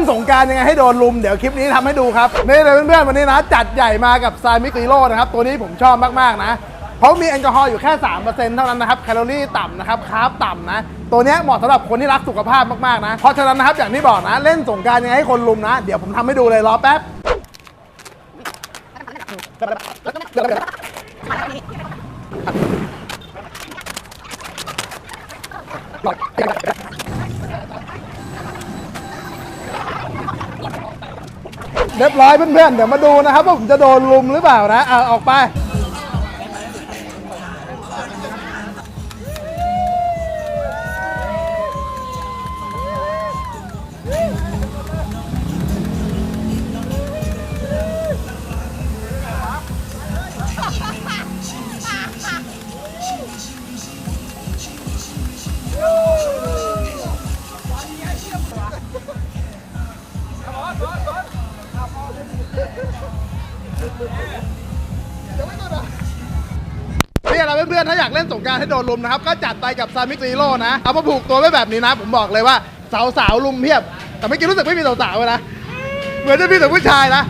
นสงกรารยังไงให้โดนลุมเดี๋ยวคลิปนี้ทำให้ดูครับนี่เลยเพื่อนๆวันนี้นะ จัดใหญ่มากับซายมิกซีโร่นะครับ ตัวนี้ผมชอบมากๆนะเพราะมีแอลกอฮอล์อยู่แค่ 3%เท่านั้นนะครับ แคลอรี่ต่ำนะครับคาร์บต่ำนะ ตัวเนี้ยเหมาะสำหรับคนที่รักสุขภาพมากๆนะ เพราะฉะนั้นนะครับ อย่างที่บอกนะ เล่นสงกรารยังไงให้คนลุมนะ เดี๋ยวผมทำให้ดูเลยรอแป๊บ เรียบร้อยเพื่อนๆ เดี๋ยวมาดูนะครับว่าผมจะโดนลุมหรือเปล่านะเอาออกไป นี่นะเพื่อนๆ ถ้าอยากเล่นสงการให้โดนลุมนะครับ ก็จัดไปกับซามิซีโร่นะ เอามาผูกตัวไว้แบบนี้นะ ผมบอกเลยว่าสาวๆลุมเพียบ แต่ไม่อกี้รู้สึกไม่มีสาวๆเลยนะ เหมือนจะมีแต่ผู้ชายนะ